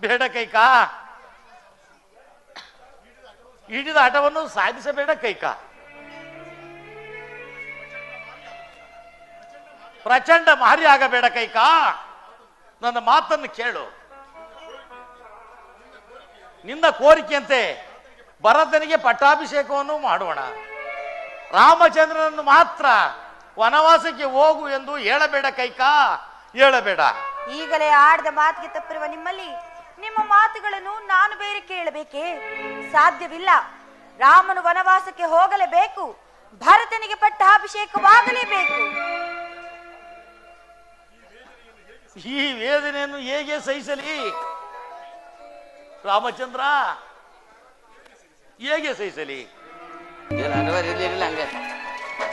ಬೇಡ ಕೈಕಾ. ಹಿಡಿದ ಹಠವನ್ನು ಸಾಧಿಸಬೇಡ ಕೈಕಾ. ಪ್ರಚಂಡ ಮಾರಿ ಆಗಬೇಡ ಕೈಕಾ. ನನ್ನ ಮಾತನ್ನು ಕೇಳು. ನಿನ್ನ ಕೋರಿಕೆಯಂತೆ ಭರತನಿಗೆ ಪಟ್ಟಾಭಿಷೇಕವನ್ನು ಮಾಡೋಣ. ರಾಮಚಂದ್ರನನ್ನು ಮಾತ್ರ ವನವಾಸಕ್ಕೆ ಹೋಗು ಎಂದು ಹೇಳಬೇಡ ಕೈಕಾ. ಹೇಳಬೇಡ. ಈಗಲೇ ಆಡದ ಮಾತಿಗೆ ತಪ್ಪಿರುವ ನಿಮ್ಮಲ್ಲಿ ನಿಮ್ಮ ಮಾತುಗಳನ್ನು ನಾನು ಬೇರೆ ಕೇಳಬೇಕೇ? ಸಾಧ್ಯವಿಲ್ಲ. ರಾಮನು ವನವಾಸಕ್ಕೆ ಹೋಗಲೇಬೇಕು. ಭರತನಿಗೆ ಪಟ್ಟಾಭಿಷೇಕವಾಗಲೇಬೇಕು. ಈ ವೇದನೆಯನ್ನು ಹೇಗೆ ಸಹಿಸಲಿ? ರಾಮಚಂದ್ರ ಹೇಗೆ ಸಹಿಸಲಿ?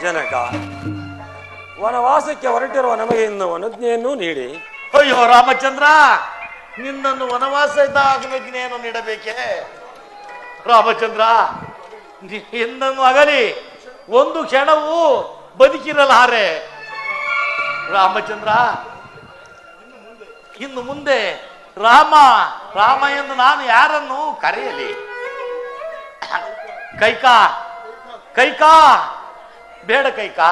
ಜನಕ ವನವಾಸಕ್ಕೆ ಹೊರಟಿರುವ ನಮಗೆ ಇನ್ನು ಅನುಜ್ಞೆಯನ್ನು ನೀಡಿ. ಅಯ್ಯೋ ರಾಮಚಂದ್ರ! ನಿನ್ನನ್ನು ವನವಾಸದ ಆಗ್ನೇನು ನೀಡಬೇಕೆ? ರಾಮಚಂದ್ರ ನಿನ್ನನ್ನು ಅಗಲಿ. ಒಂದು ಕ್ಷಣವೂ ಬದುಕಿರಲಾರೆ. ರಾಮಚಂದ್ರ, ಇನ್ನು ಮುಂದೆ ರಾಮ ರಾಮ ಎಂದು ನಾನು ಯಾರನ್ನು ಕರೆಯಲಿ? ಕೈಕಾ ಕೈಕಾ, ಬೇಡ ಕೈಕಾ.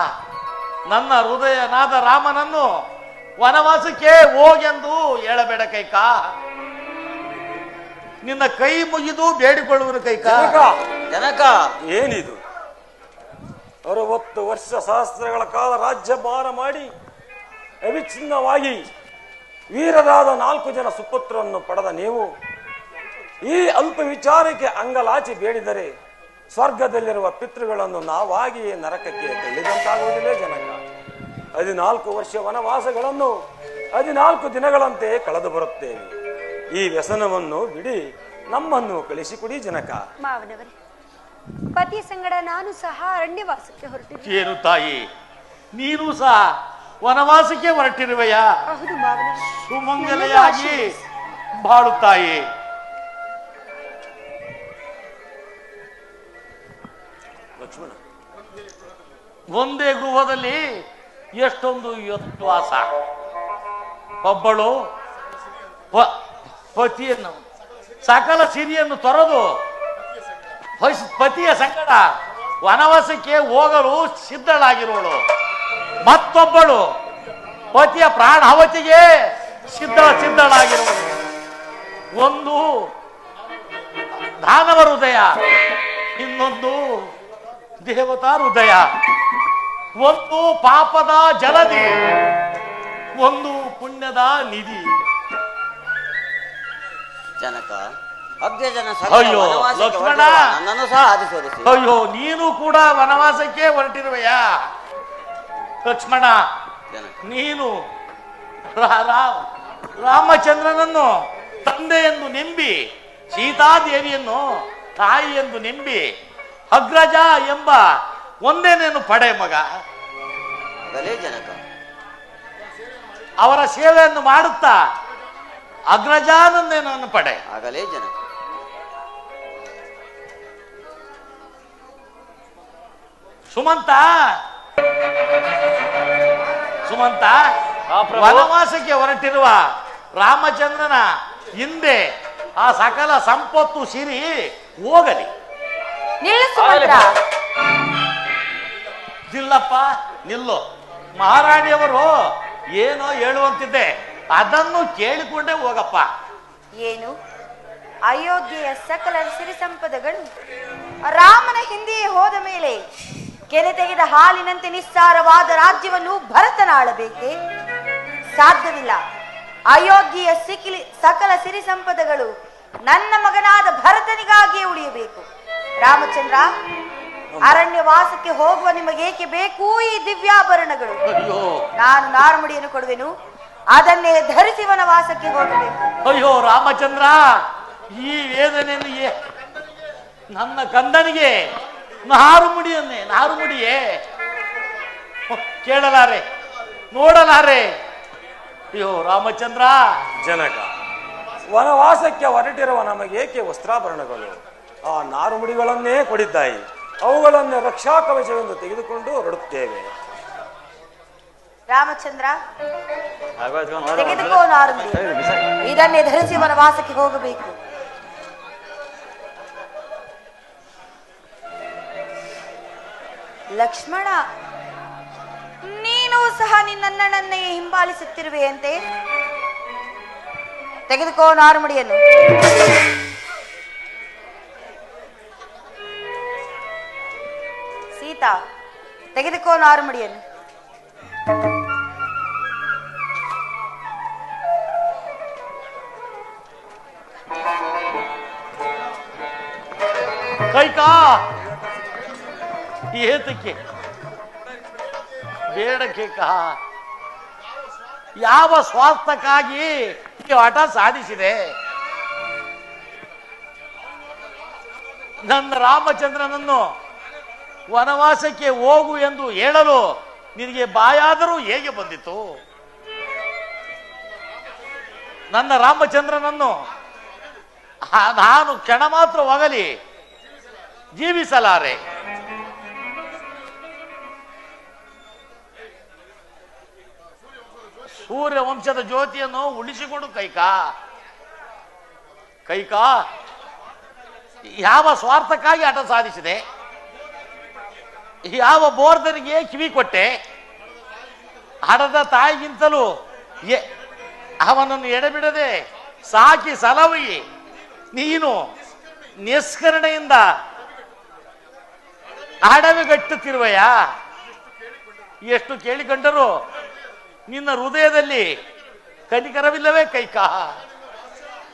ನನ್ನ ಹೃದಯನಾದ ರಾಮನನ್ನು ವನವಾಸಕ್ಕೆ ಹೋಗೆಂದು ಹೇಳಬೇಡ ಕೈಕಾ. ನಿನ್ನ ಕೈ ಮುಗಿದು ಬೇಡಿಕೊಳ್ಳುವನು ಕೈಕ. ಜನಕ. ಜನಕ. ಏನಿದು? ಅರವತ್ತು ವರ್ಷ ಸಹಸ್ರಗಳ ಕಾಲ ರಾಜ್ಯಭಾರ ಮಾಡಿ ಅವಿಚ್ಛಿನ್ನವಾಗಿ ವೀರರಾದ ನಾಲ್ಕು ಜನ ಸುಪುತ್ರರನ್ನು ಪಡೆದ ನೀವು ಈ ಅಲ್ಪ ವಿಚಾರಕ್ಕೆ ಅಂಗಲಾಚಿ ಬೇಡಿದರೆ ಸ್ವರ್ಗದಲ್ಲಿರುವ ಪಿತೃಗಳನ್ನು ನಾವಾಗಿಯೇ ನರಕಕ್ಕೆ ತಳ್ಳಿದಂತಾಗುವುದಿಲ್ಲ ಜನಕ. ಹದಿನಾಲ್ಕು ವರ್ಷ ವನವಾಸಗಳನ್ನು ಹದಿನಾಲ್ಕು ದಿನಗಳಂತೆ ಕಳೆದು ಬರುತ್ತೇವೆ ಈ ವ್ಯಸನವನ್ನು ಬಿಡಿ ನಮ್ಮನ್ನು ಕಳಿಸಿಕೊಡಿ ಜನಕ. ಮಾವನವರೇ ಪತಿ ಸಂಗಡ ನಾನು ಸಹ ಅರಣ್ಯವಾಸಕ್ಕೆ ಹೊರಟಿದ್ದೆ. ಏನು ತಾಯಿ ನೀನು ಸಹ ವನವಾಸಕ್ಕೆ ಹೊರಟಿರುವೆಯಾ? ಹೌದು ಮಾವನವರೇ. ಸುಮಂಗಲೆಯಾಗಿ ಬಾಳು ತಾಯಿ ಲಕ್ಷ್ಮಣ. ಒಂದೇ ಗೃಹದಲ್ಲಿ ಎಷ್ಟೊಂದು ಯತ್ವಾಸ ಒಬ್ಬಳು ಪತಿಯನ್ನು, ಸಕಲ ಸಿರಿಯನ್ನು ತೊರೆದು ಪತಿಯ ಸಂಕಟ ವನವಾಸಕ್ಕೆ ಹೋಗಲು ಸಿದ್ಧಳಾಗಿರುವಳು. ಮತ್ತೊಬ್ಬಳು ಪತಿಯ ಪ್ರಾಣ ಅವತಿಗೆ ಸಿದ್ಧ, ಸಿದ್ಧಳಾಗಿರುವಳು. ಒಂದು ದಾನವ ಹೃದಯ, ಇನ್ನೊಂದು ದೇವತಾ ಹೃದಯ. ಒಂದು ಪಾಪದ ಜಲದಿ ಒಂದು ಪುಣ್ಯದ ನಿಧಿ. ಜನಕ ಜನ ಅಯ್ಯೋ, ಲಕ್ಷ್ಮಣ. ನನ್ನನ್ನು ಸಹ ಆದಿಸೋರಿಸಿ ಅಯ್ಯೋ ನೀನು ಕೂಡ ವನವಾಸಕ್ಕೆ ಹೊರಟಿರುವೆಯ? ಲಕ್ಷ್ಮಣ ನೀನು ರಾಮಚಂದ್ರನನ್ನು ತಂದೆ ಎಂದು ನೆಂಬಿ ಸೀತಾದೇವಿಯನ್ನು ತಾಯಿ ಎಂದು ನೆಂಬಿ ಅಗ್ರಜ ಎಂಬ ಒಂದೇನೇನು ಪಡೆ ಮಗ? ಅದಲೇ ಜನಕ. ಅವರ ಸೇವೆಯನ್ನು ಮಾಡುತ್ತಾ? ಅಗ್ರಜಾನಂದೇನನ್ನು ಪಡೆ? ಆಗಲೇ ಜನಕ. ಸುಮಂತ? ಸುಮಂತ. ವನವಾಸಕ್ಕೆ ಹೊರಟಿರುವ ರಾಮಚಂದ್ರನ ಹಿಂದೆ ಆ ಸಕಲ ಸಂಪತ್ತು ಸಿರಿ ಹೋಗಲಿ. ನಿಲ್ಲಿಸು ನಿಲ್ಲಪ್ಪ ನಿಲ್ಲು. ಮಹಾರಾಣಿಯವರು ಏನೋ ಹೇಳುವಂತಿದ್ದೆ. ಅದನ್ನು ಕೇಳಿಕೊಂಡೇ ಹೋಗಪ್ಪ. ಏನು? ಅಯೋಧ್ಯೆಯ ಸಕಲ ಸಿರಿ ಸಂಪದಗಳು ರಾಮನ ಹಿಂದೆಯೇ ಹೋದ ಮೇಲೆ ಕೆನೆ ತೆಗೆದ ಹಾಲಿನಂತೆ ನಿಸ್ಸಾರವಾದ ರಾಜ್ಯವನ್ನು ಭರತನಾಳಬೇಕೆ? ಸಾಧ್ಯವಿಲ್ಲ. ಅಯೋಧ್ಯೆಯ ಸಿಕ್ಕಿಲಿ ಸಕಲ ಸಿರಿ ಸಂಪದಗಳು ನನ್ನ ಮಗನಾದ ಭರತನಿಗಾಗಿಯೇ ಉಳಿಯಬೇಕು. ರಾಮಚಂದ್ರ ಅರಣ್ಯವಾಸಕ್ಕೆ ಹೋಗುವ ನಿಮಗೇಕೆ ಬೇಕು ಈ ದಿವ್ಯಾಭರಣಗಳು? ಅಯ್ಯೋ. ನಾನು ನಾರುಮುಡಿಯನ್ನು ಕೊಡುವೆನು ಅದನ್ನೇ ಧರಿಸಿ ವನವಾಸಕ್ಕೆ ಹೋಗಬೇಕು. ಅಯ್ಯೋ ರಾಮಚಂದ್ರ ಈ ವೇದನೆಯನ್ನು ಏ- ನನ್ನ ಕಂದನಿಗೆ ನಾರುಮುಡಿಯನ್ನೇ ನಾರುಮುಡಿಯೇ. ಕೇಳಲಾರೆ ನೋಡಲಾರೆ. ಅಯ್ಯೋ ರಾಮಚಂದ್ರ. ಜನಕ ವನವಾಸಕ್ಕೆ ಹೊರಟಿರುವ ನಮಗೇಕೆ ವಸ್ತ್ರಾಭರಣಗಳು? ಆ ನಾರುಮುಡಿಗಳನ್ನೇ ಕೊಡಿದ್ದಾಯಿ. ಅವುಗಳನ್ನು ರಕ್ಷಾ ಕವಚವೆಂದು ತೆಗೆದುಕೊಂಡು ಹೊರಡುತ್ತೇವೆ. ರಾಮಚಂದ್ರ ಇದನ್ನೇ ಧರಿಸಿ ವನವಾಸಕ್ಕೆ ಹೋಗಬೇಕು. ಲಕ್ಷ್ಮಣ, ನೀನು ಸಹ ನಿನ್ನಣ್ಣನನ್ನೇ ಹಿಂಬಾಲಿಸುತ್ತಿರುವೆಯಂತೆ ತೆಗೆದುಕೋ ನಾರುಮಡಿಯನ್ನು. ತೆಗೆದುಕೋ ನಾರುಮಡಿಯನ್ನು. ಕೈಕಾ! ಏತಕ್ಕೆ ಬೇಡ ಕೇಕಾ. ಯಾವ ಸ್ವಾರ್ಥಕ್ಕಾಗಿ ಈ ಹಠ ಸಾಧಿಸಿದೆ? ನನ್ನ ರಾಮಚಂದ್ರನನ್ನು ವನವಾಸಕ್ಕೆ ಹೋಗು ಎಂದು ಹೇಳಲು ನಿನಗೆ ಬಾಯಾದರೂ ಹೇಗೆ ಬಂದಿತು ನನ್ನ ರಾಮಚಂದ್ರನನ್ನು ನಾನು ಕ್ಷಣ ಮಾತ್ರ ಹೋಗಲಿ ಜೀವಿಸಲಾರೆ. ಸೂರ್ಯ ವಂಶದ ಜ್ಯೋತಿಯನ್ನು ಉಳಿಸಿಕೊಂಡು, ಕೈಕಾ. ಕೈಕಾ, ಯಾವ ಸ್ವಾರ್ಥಕ್ಕಾಗಿ ಹಠ ಸಾಧಿಸಿದೆ? ಯಾವ ಬೋರ್ದನಿಗೆ ಕಿವಿ ಕೊಟ್ಟೆ, ಹಡದ ತಾಯಿಗಿಂತಲೂ ಎ- ಅವನನ್ನು ಎಡೆಬಿಡದೆ ಸಾಕಿ ಸಲವಿ ನೀನು ನಿಸ್ಕರಣೆಯಿಂದ ಅಡವಿಗಟ್ಟುತ್ತಿರುವೆಯ? ಎಷ್ಟು ಕೇಳಿಕೊಂಡರು ನಿನ್ನ ಹೃದಯದಲ್ಲಿ ಕನಿಕರವಿಲ್ಲವೇ ಕೈಕ?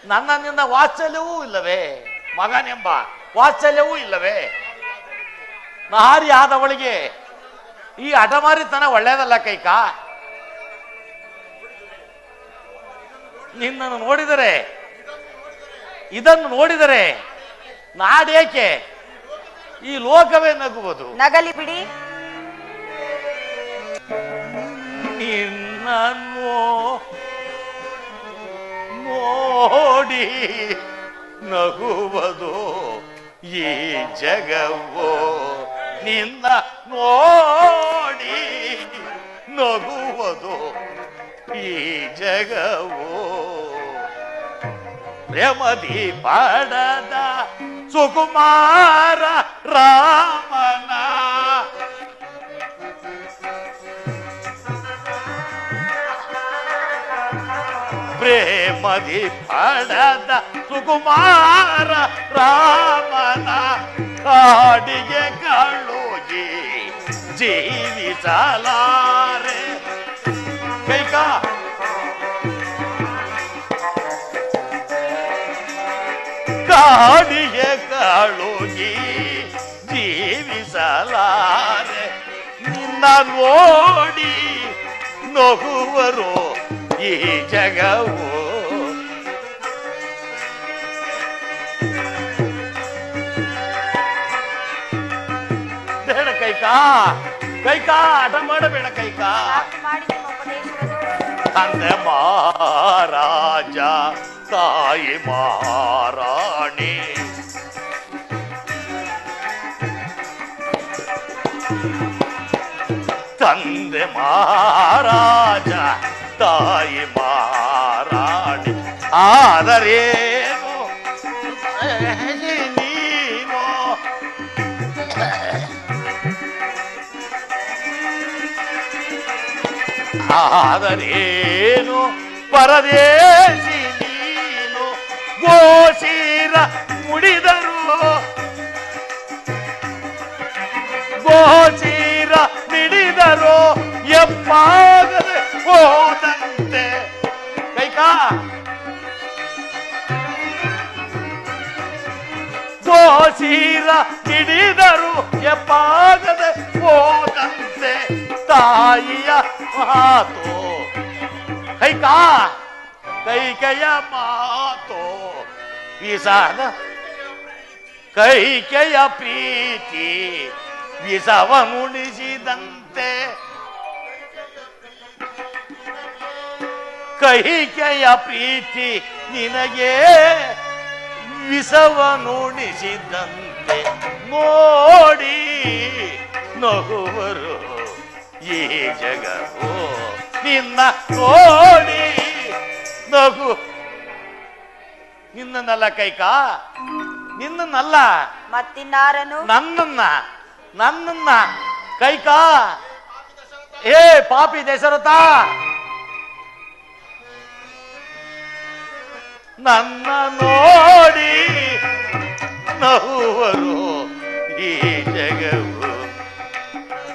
ನನ್ನ ನಿನ್ನ ವಾತ್ಸಲ್ಯವೂ ಇಲ್ಲವೇ? ಮಗನೆಂಬ ವಾತ್ಸಲ್ಯವೂ ಇಲ್ಲವೇ? ನಾರಿ ಆದವಳಿಗೆ ಈ ಅಡಮಾರಿತನ ಒಳ್ಳೇದಲ್ಲ ಕೈಕಾ? ನಿನ್ನನ್ನು ನೋಡಿದರೆ ಇದನ್ನು ನೋಡಿದರೆ ನಾಡೇಕೆ? ಈ ಲೋಕವೇ ನಗುವುದು. ನಗಲಿ ಬಿಡಿ. ನಿನ್ನನ್ನು ನೋಡಿ ನಗುವುದು ಈ ಜಗವು. ನಿನ್ನ ನೋಡಿ ನಗುವುದು ಈ ಜಗವು. ಪ್ರೇಮದಿ ಪಡದ ಸುಕುಮಾರ ರಾಮನ. ಪ್ರೇಮದಿ ಪಡದ ಸುಕುಮಾರ ರಾಮನ. ಕಾಡಿಗೆ ಕಳುಗಿ ಜೀವಿಸಲಾರೆ ಕೈಕಾ ಕಾಡಿಗೆ ಕಳುಗಿ ಜೀವಿಸಲಾರೆ ನಿನ್ನ ನೋಡಿ ನಗುವರು ಈ ಜಗವು ಕೈಕಾ ಕೈಕಾ ಹಠ ಮಾಡಬೇಡ ಕೈಕಾ ಸಾಕು ಮಾಡಿ ನಿಮ್ಮ ಉಪದೇಶವನ್ನು ತಂದೆ ಮಹಾರಾಜ ತಾಯಿ ಮಹಾರಾಣಿ ತಂದೆ ಮಹಾರಾಜ ತಾಯಿ ಮಹಾರಾಣಿ ಆದರೇನು ಆದರೇನು ಪರದೇಶಿ ನೀನು? ಗೋಶೀರ ಮುಡಿದರು. ಗೋಶೀರ ಮಿಡಿದರು. ಎಪ್ಪಾಗದೆ ಹೋದಂತೆ. ಕೈಕಾ ಗೋಶೀರ ಹಿಡಿದರು ಎಪ್ಪಾಗದೆ ಹೋದಂತೆ. ತಾಯಿಯ ಮಾತು. ಕೈಕಾ ಕೈಕೆಯ ಮಾತು. ವಿಷದ ಕೈಕೆಯ ಪ್ರೀತಿ. ವಿಷವನುಣಿಸಿದಂತೆ ಕೈಕೆಯ ಪ್ರೀತಿ ನಿನಗೆ. ವಿಷವನುಣಿಸಿದಂತೆ ನೋಡಿ ನಗುವರು. ಈ ಜಗವು ನಿನ್ನ ಕೋಡಿ ನಗು. ನಿನ್ನನ್ನಲ್ಲ ಕೈಕಾ? ನಿನ್ನನ್ನಲ್ಲ ಮತ್ತಿನ್ನಾರನು? ನನ್ನನ್ನ. ನನ್ನನ್ನ. ಕೈಕಾ? ಏ ಪಾಪಿ ದಶರಥ. ನನ್ನ ನೋಡಿ ನಹುವರು ಈ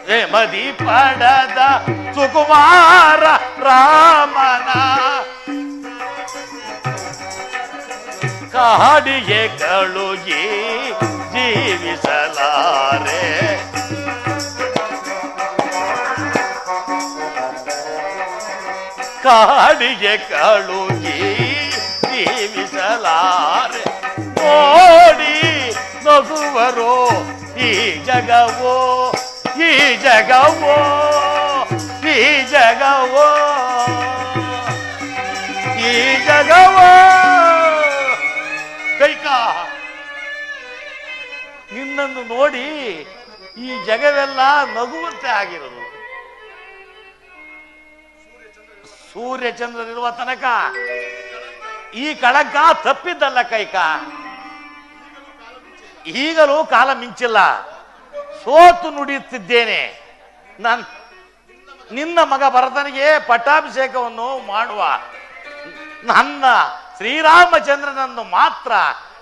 ಮದಿ ಪಡದ ಸುಕುಮಾರ ರಾಮನ. ಕಾಡಿಗೆ ಕಳುಗಿ ಜೀವಿಸಲಾರೆ. ಕಾಡಿಗೆ ಕಳುಗಿ ಜೀವಿಸಲಾರೆ. ನೋಡಿ ನಗುವರು ಈ ಜಗವೋ ಈ ಜಗವೋ ಈ ಜಗವೋ ಈ ಜಗವೋ ಕೈಕ, ನಿನ್ನನ್ನು ನೋಡಿ ಈ ಜಗವೆಲ್ಲ ನಗುವಂತೆ ಆಗಿರೋದು ಸೂರ್ಯ ಚಂದ್ರನಿರುವ ತನಕ ಈ ಕಳಂಕ ತಪ್ಪಿದ್ದಲ್ಲ ಕೈಕ. ಈಗಲೂ ಕಾಲ ಮಿಂಚಿಲ್ಲ. ಸೋತು ನುಡಿಯುತ್ತಿದ್ದೇನೆ. ನನ್, ನಿನ್ನ ಮಗ ಭರತನಿಗೆ ಪಟ್ಟಾಭಿಷೇಕವನ್ನು ಮಾಡುವ ನನ್ನ ಶ್ರೀರಾಮಚಂದ್ರನನ್ನು ಮಾತ್ರ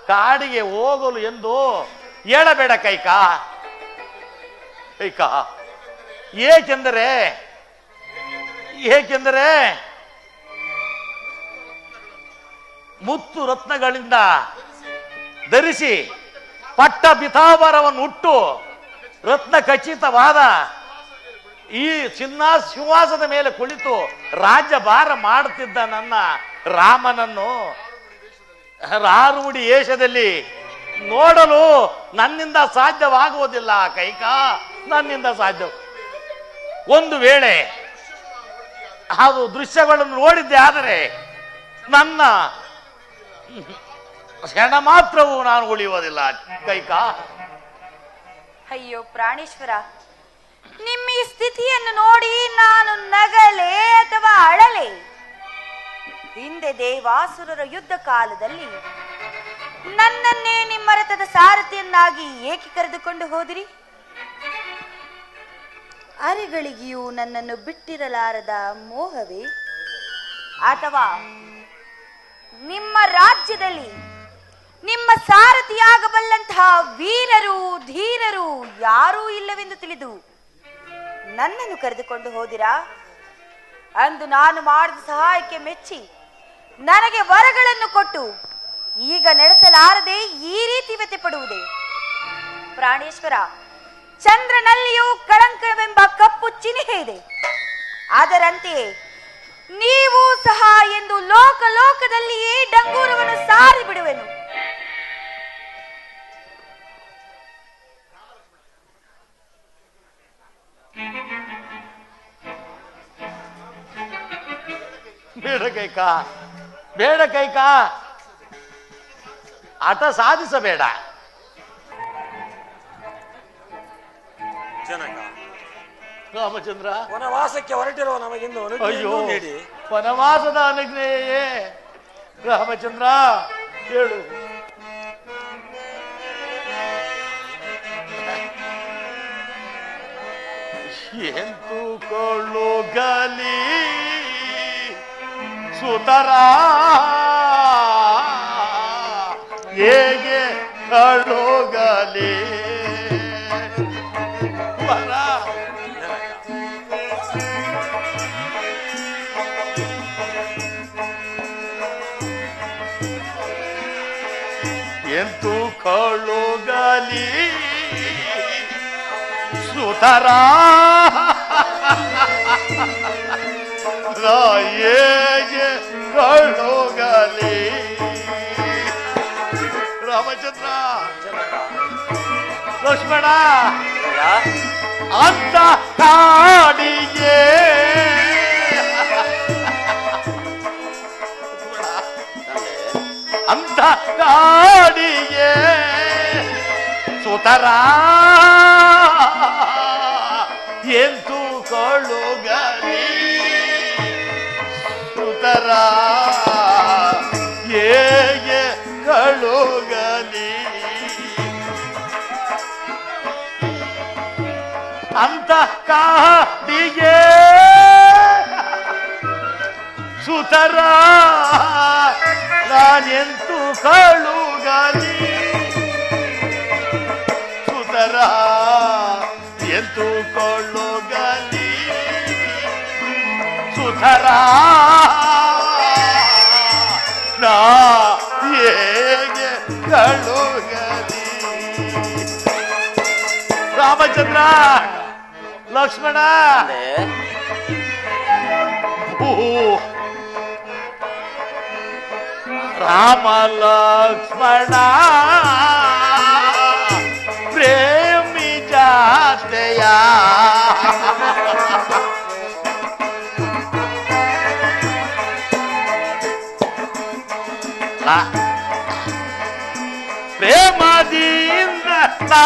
ಕಾಡಿಗೆ ಹೋಗಲು ಎಂದು ಹೇಳಬೇಡ ಕೈಕ. ಕೈಕ. ಏಕೆಂದರೆ ಏಕೆಂದರೆ ಮುತ್ತು ರತ್ನಗಳಿಂದ ಧರಿಸಿ ಪಟ್ಟ ಪಿತಾಂಬರವನ್ನು ಹುಟ್ಟು ರತ್ನ ಖಚಿತವಾದ ಈ ಚಿನ್ನ ಸಿಂಹಾಸದ ಮೇಲೆ ಕುಳಿತು ರಾಜ್ಯಭಾರ ಮಾಡುತ್ತಿದ್ದ ನನ್ನ ರಾಮನನ್ನು ರಾರುಡಿ ಏಷದಲ್ಲಿ ನೋಡಲು ನನ್ನಿಂದ ಸಾಧ್ಯವಾಗುವುದಿಲ್ಲ ಕೈಕಾ, ನನ್ನಿಂದ ಸಾಧ್ಯ. ಒಂದು ವೇಳೆ ಅದು ದೃಶ್ಯಗಳನ್ನು ನೋಡಿದ್ದೆ ಆದರೆ ನನ್ನ ಕ್ಷಣ ಮಾತ್ರವೂ ನಾನು ಉಳಿಯುವುದಿಲ್ಲ ಕೈಕ. ಅಯ್ಯೋ ಪ್ರಾಣೇಶ್ವರ, ನಿಮ್ಮ ಈ ಸ್ಥಿತಿಯನ್ನು ನೋಡಿ ನಾನು ನಗಲೆ ಅಥವಾ ಅಳಲೆ? ಹಿಂದೆ ದೇವಾಸುರರ ಯುದ್ಧ ಕಾಲದಲ್ಲಿ ನನ್ನನ್ನೇ ನಿಮ್ಮ ರಥದ ಸಾರಥಿಯನ್ನಾಗಿ ಏಕೆ ಕರೆದುಕೊಂಡು ಹೋದಿರಿ? ಅರೆಗಳಿಗೆಯೂ ನನ್ನನ್ನು ಬಿಟ್ಟಿರಲಾರದ ಮೋಹವೇ? ಅಥವಾ ನಿಮ್ಮ ರಾಜ್ಯದಲ್ಲಿ ನಿಮ್ಮ ಸಾರಥಿಯಾಗಬಲ್ಲಂತಹ ವೀರರು, ಧೀರರು ಯಾರೂ ಇಲ್ಲವೆಂದು ತಿಳಿದು ನನ್ನನ್ನು ಕರೆದುಕೊಂಡು ಹೋದಿರಾ? ಅಂದು ನಾನು ಮಾಡಿದ ಸಹಾಯಕ್ಕೆ ಮೆಚ್ಚಿ ನನಗೆ ವರಗಳನ್ನು ಕೊಟ್ಟು ಈಗ ನಡೆಸಲಾರದೆ ಈ ರೀತಿ ವ್ಯತೆ ಪಡುವುದೇ ಪ್ರಾಣೇಶ್ವರ, ಚಂದ್ರನಲ್ಲಿಯೂ ಕಳಂಕವೆಂಬ ಕಪ್ಪು ಚಿಹ್ನೆ ಇದೆ ಅದರಂತೆಯೇ ನೀವು ಸಹ ಎಂದು ಲೋಕ ಲೋಕದಲ್ಲಿಯೇ ಡಂಗೂರವನ್ನು ಸಾರಿ ಬಿಡುವೆನು ಕೈಕ? ಬೇಡ ಕೈಕ? ಹಠ ಸಾಧಿಸಬೇಡ. ಜನಕ ರಾಮಚಂದ್ರ. ವನವಾಸಕ್ಕೆ ಹೊರಟಿರುವ ನಮಗಿಂದು ಅಯ್ಯೋ ನೀಡಿ. ವನವಾಸದ ಅನುಜ್ಞೆಯೇ? ರಾಮಚಂದ್ರ ಹೇಳು. ಕೊಳ್ಳೋ ಕೊಳ್ಳುಗಲಿ ಸುತರ. ಹೇಗೆ ಕಳುಗಲಿ? ವರ ಎಂತು ಕಳುಗಲಿ? ಸುತರ. ಹೇಗೆ ಕಳುಗಲಿ. ರಾಮಚಂದ್ರ. ಲಕ್ಷ್ಮಣ. ಅಂತ ಕಾಡಿಗೆ. ಅಂತ ಕಾಡಿಗೆ. ಸುತರ. ಎಂದು ಕಳು ಸುತರ ಏಗೆ ಕಳುಗಲಿ? ಅಂತ ಕಾಡಿಗೆ ಸುತರ ನಾನೆಂತು ಕಳುಗಲಿ? ಸುತರ ಎಂತು ಕೊಳ್ಳುಗಲಿ ಸುತರ ನಾ ಹೇಗೆ ಕಳುಗಲಿ ರಾಮಚಂದ್ರ ಲಕ್ಷ್ಮಣ ತಂದೆ ಓ ರಾಮ ಲಕ್ಷ್ಮಣ ಪ್ರೇಮಿ ಜಾತೆಯ ಪ್ರೇಮದಿಂದ ನಾ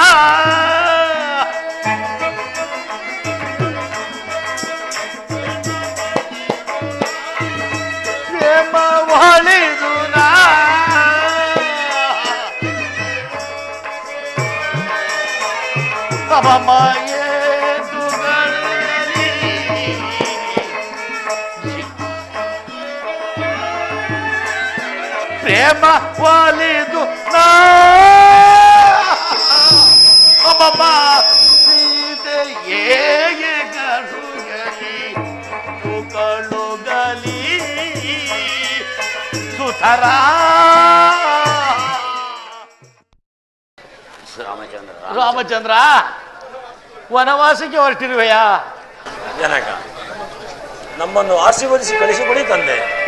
ಪ್ರೇಮ ಒಳಿದು ನಾ ಪ್ರೇಮ ಒಲಿದು ನಾ ಅಮ್ಮಮ್ಮ ಸೀತೆ ಹೇಗೆ ಗರುಗಲಿ ರಾಮಚಂದ್ರ. ರಾಮಚಂದ್ರ ವನವಾಸಕ್ಕೆ ಹೊರಟಿರುವೆಯಾ? ಜನಕ ನಮ್ಮನ್ನು ಆಶೀರ್ವದಿಸಿ ಕಳಿಸಿಕೊಡಿ ತಂದೆ.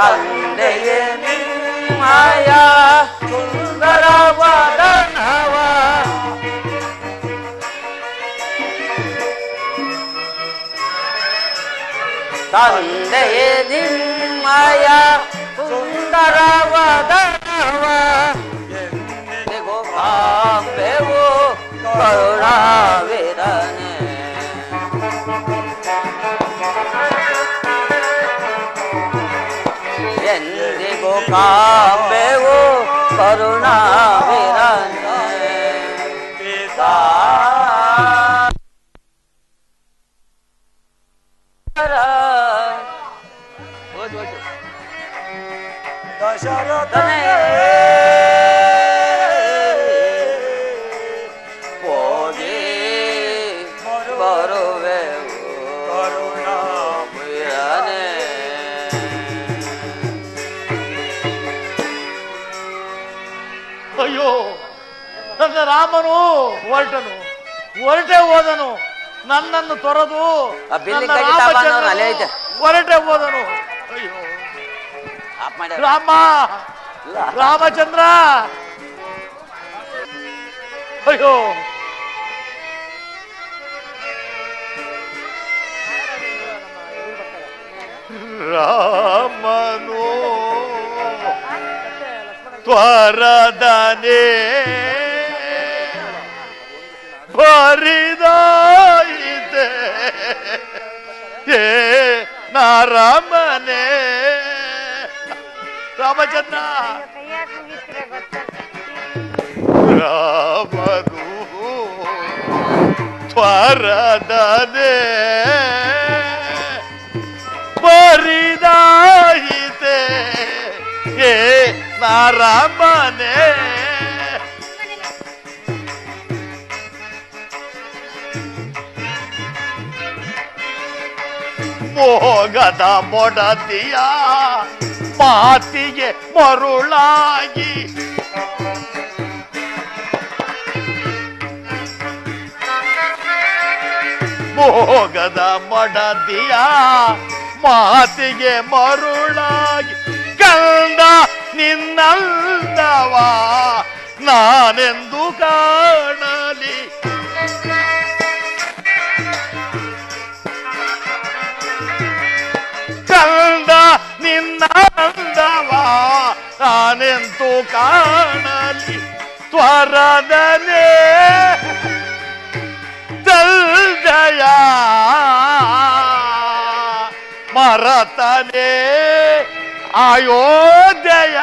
தந்தையின் மாயா சுந்தரவரன் அவா தந்தையின் மாயா சுந்தரவரன் அவா கோபாம்பேவோ கருணாவிரனே ಎಂದಿಗೂ ಕಾಂಬೆವು ಕರುಣಾವಿರನೆ ಪಿತಾ ದಶರಥನೇ ನನ್ನ ರಾಮನು ಹೊರಟನು ಹೊರಟೆ ಹೋದನು ನನ್ನನ್ನು ತೊರೆದು ಆ ಬಿಲ್ಲಿ ನನ್ನ ರಾಮಚಂದ್ರನು ಅಲ್ಲೇ ಐತೆ. ಹೊರಟೆ ಹೋದನು ಅಯ್ಯೋ ಆಫ್ ಮಾಡ್ಯಾರ. ರಾಮ ಇಲ್ಲ. ರಾಮಚಂದ್ರ ಅಯ್ಯೋ ರಾಮನು ತ್ವರದನೆ ಭರಿದಾಯಿತೆ ಹೇ ನಾರಾಮನೆ ರಾಮಚಂದ್ರ ರಾಮನು ತ್ವರದನೆ ಪರಿದಾಯಿತೆ ಏ ನಾರಾಮನೆ ಮೋಗದ ಮೊಡತಿಯ ಮಾತಿಗೆ ಮರುಳಾಗಿ. ಹೋಗದ ಮೊಡತಿಯ ಮಾತಿಗೆ ಮರುಳಾಗಿ. ಕಂದ ನಿನ್ನಲ್ಲವಾ ನಾನೆಂದು ಕಾಣಲಿ ನಿನ್ನಂದವ ನಾನೆಂದು ಕಾಣಲಿ ತ್ವರದನೇ ದಲ್ದಯ ಮರತನೆ ಅಯೋಧ್ಯಯ.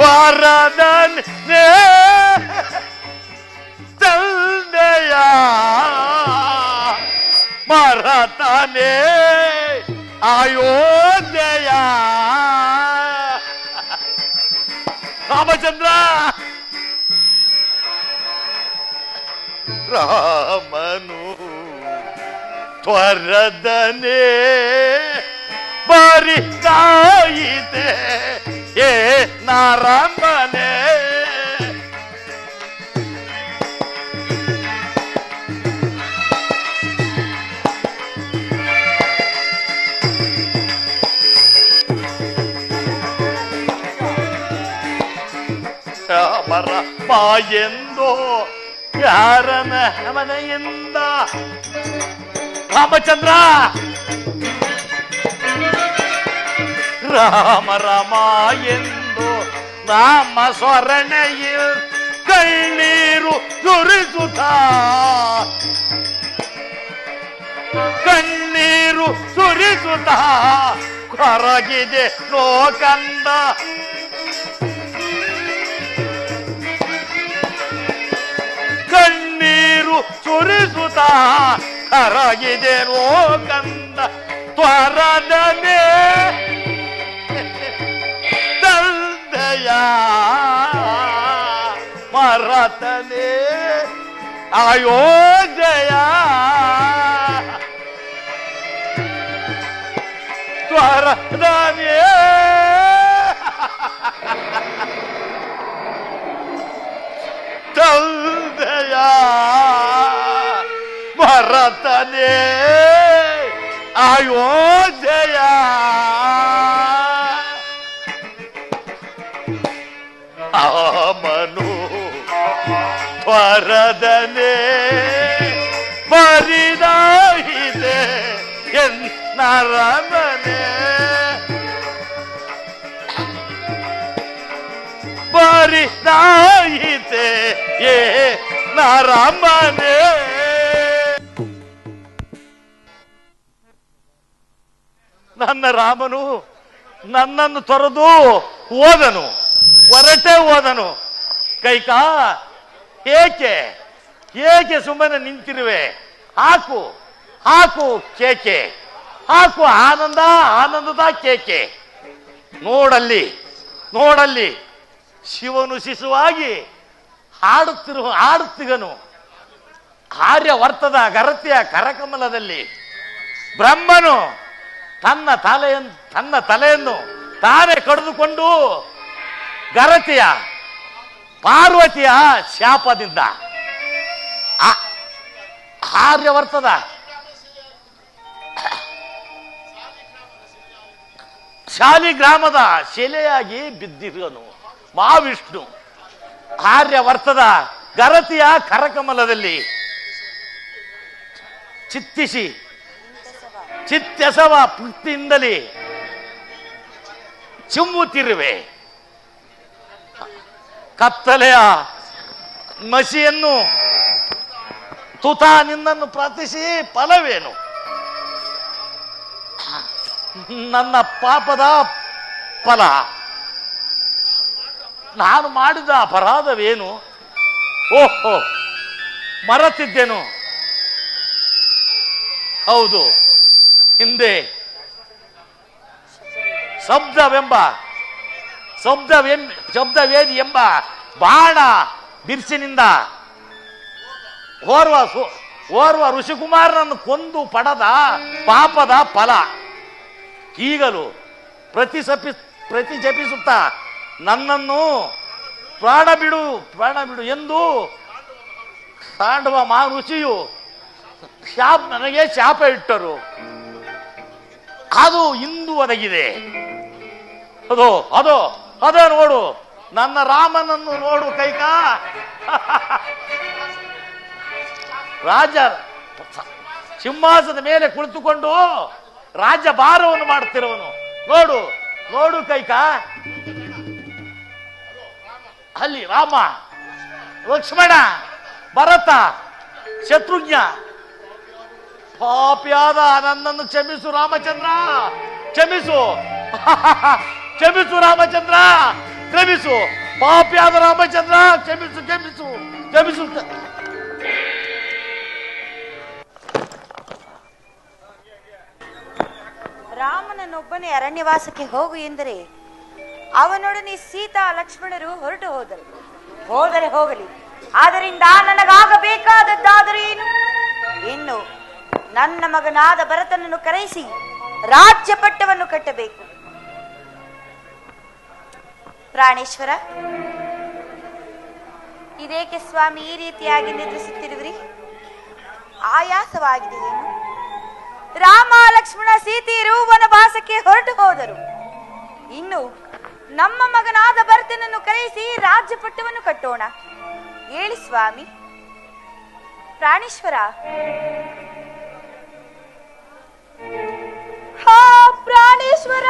ಓಯ್ಕಾ ತಂದೆಯ? ಮರತನೆ ಅಯೋಧ್ಯೆಯ? ರಾಮಚಂದ್ರ! ರಾಮನು ತ್ವರದನೆ ಬರಿತಾಯಿತೆ ಏ ನಾರಾಮನೆ ರಾಮರ ಬಾಯೆಂದೋ ಯಾರನ ಮನೆಯಿಂದ ರಾಮಚಂದ್ರ ರಾಮ ರಾಮ ಎಂದು ರಾಮ ಸ್ವರಣೆಯಿಲ್ ಕಣ್ಣೀರು ಸುರಿಸುತ್ತ ಕಣ್ಣೀರು ಸುರಿಸುತ್ತ ಕೊರಗಿದೆ ನೋಕಂದ ಕಣ್ಣೀರು ಸುರಿಸುತ್ತ ಕರಗಿದೆ ನೋಕಂದ ತ್ವರದನೆ ತಂದೆಯ ಮರತನೆ ಅಯೋಧ್ಯಯ ತ್ವರದನೆ ತಂದೆಯ ಭರತನೇ ಅಯೋಧ್ಯಯ ಆಮನು ತ್ವರದನೆ ಬರಿದಾಯಿದೆ ಎನ್ನರಮನೆ ಬರಿದಾಯಿದೆ ಏ ನರಮನೆ. ನನ್ನ ರಾಮನು ನನ್ನನ್ನು ತೊರೆದು ಓದನು ಹೊರಟೇ ಓದನು ಕೈಕಾ ಏಕೆ? ಏಕೆ ಸುಮ್ಮನೆ ನಿಂತಿರುವೆ? ಹಾಕು ಹಾಕು ಕೇಕೆ. ಹಾಕು ಆನಂದ, ಆನಂದದ ಕೇಕೆ. ನೋಡಲ್ಲಿ ನೋಡಲ್ಲಿ, ಶಿವನು ಶಿಶುವಾಗಿ ಹಾಡುತ್ತಿರುವ, ಹಾಡುತ್ತಿಗನು. ಆರ್ಯವರ್ತದ ಗರತಿಯ ಕರಕಮಲದಲ್ಲಿ ಬ್ರಹ್ಮನು ತನ್ನ ತಲೆಯನ್ನು ತನ್ನ ತಲೆಯನ್ನು ತಾನೇ ಕಡಿದುಕೊಂಡು ಗರತಿಯ ಪಾರ್ವತಿಯ ಶಾಪದಿಂದ. ಆ- ಆರ್ಯವರ್ತದ ಶಾಲಿಗ್ರಾಮದ ಶಿಲೆಯಾಗಿ ಬಿದ್ದಿರುವನು ಮಹಾವಿಷ್ಣು. ಆರ್ಯವರ್ತದ ಗರತಿಯ ಕರಕಮಲದಲ್ಲಿ. ಚಿತ್ತಿಸಿ. ಚಿತ್ತೆಸವ ಪುಟ್ಟಿಯಿಂದಲೇ. ಚಿಮ್ಮುತ್ತಿರುವೆ ಕತ್ತಲೆಯ ಮಸಿಯನ್ನು ತುತ ನಿನ್ನನ್ನು ಪ್ರಾರ್ಥಿಸಿ ಫಲವೇನು? ನನ್ನ ಪಾಪದ ಫಲ. ನಾನು ಮಾಡಿದ ಅಪರಾಧವೇನು? ಓಹೋ, ಮರೆತಿದ್ದೆನು? ಹೌದು, ಹಿಂದೆ ಶಬ್ದವೆಂಬ ಶಬ್ದವೆಂ ಶಬ್ದವೇದಿ ಎಂಬ ಬಾಣ ಬಿರ್ಸಿನಿಂದ ಓರ್ವ ಓರ್ವ ಋಷಿಕುಮಾರನನ್ನು ಕೊಂದು ಪಡೆದ ಪಾಪದ ಫಲ. ಈಗಲೂ ಪ್ರತಿಸಪಿ ಪ್ರತಿಜಪಿಸುತ್ತಾ ನನ್ನನ್ನು ಪ್ರಾಣ ಬಿಡು ಪ್ರಾಣ ಬಿಡು ಎಂದು ತಾಂಡವ ಮಾ ಋಷಿಯು ಶಾಪ ನನಗೆ ಶಾಪ ಇಟ್ಟರು. ಅದು ಇಂದು ಒದಗಿದೆ. ಅದು ಅದು ಅದ ನೋಡು, ನನ್ನ ರಾಮನನ್ನು ನೋಡು ಕೈಕ. ರಾಜ ಸಿಂಹಾಸದ ಮೇಲೆ ಕುಳಿತುಕೊಂಡು ರಾಜ ಭಾರವನ್ನು ಮಾಡುತ್ತಿರುವನು. ನೋಡು ನೋಡು ಕೈಕಾ. ಅಲ್ಲಿ ರಾಮ, ಲಕ್ಷ್ಮಣ, ಭರತ, ಶತ್ರುಘ್ನ. ಪಾಪಿಯಾದ ನನ್ನನ್ನು ಕ್ಷಮಿಸು ರಾಮಚಂದ್ರ, ಕ್ಷಮಿಸು. ಕ್ಷಮಿಸು ರಾಮಚಂದ್ರ, ಕ್ಷಮಿಸು. ಪಾಪಿಯಾದ ರಾಮಚಂದ್ರ, ಕ್ಷಮಿಸು ಕ್ಷಮಿಸು ಕ್ಷಮಿಸು. ರಾಮನನ್ನೊಬ್ಬನೇ ಅರಣ್ಯವಾಸಕ್ಕೆ ಹೋಗು ಎಂದರೆ ಅವನೊಡನೆ ಸೀತಾ ಲಕ್ಷ್ಮಣರು ಹೊರಟು ಹೋದರು. ಹೋದರೆ ಹೋಗಲಿ. ಆದ್ದರಿಂದ ನನಗಾಗಬೇಕಾದದ್ದಾದರೇನು ಇನ್ನು ನನ್ನ ಮಗನಾದ ಭರತನನ್ನು ಕರೆಯಿಸಿ ರಾಜ್ಯ ಪಟ್ಟವನ್ನು ಕಟ್ಟಬೇಕು. ಪ್ರಾಣೇಶ್ವರ? ಇದೇಕೆ ಸ್ವಾಮಿ ಈ ರೀತಿಯಾಗಿ ಆಯಾಸವಾಗಿದೆ ಏನು? ರಾಮ, ಲಕ್ಷ್ಮಣ, ಸೀತಿ ವನವಾಸಕ್ಕೆ ಹೊರಟು ಹೋದರು. ಇನ್ನು ನಮ್ಮ ಮಗನಾದ ಭರತನನ್ನು ಕರೆಯಿಸಿ ರಾಜ್ಯಪಟ್ಟವನ್ನು ಕಟ್ಟೋಣ. ಹೇಳಿ ಸ್ವಾಮಿ. ಪ್ರಾಣೇಶ್ವರ? ಹಾ, ಪ್ರಾಣೇಶ್ವರ!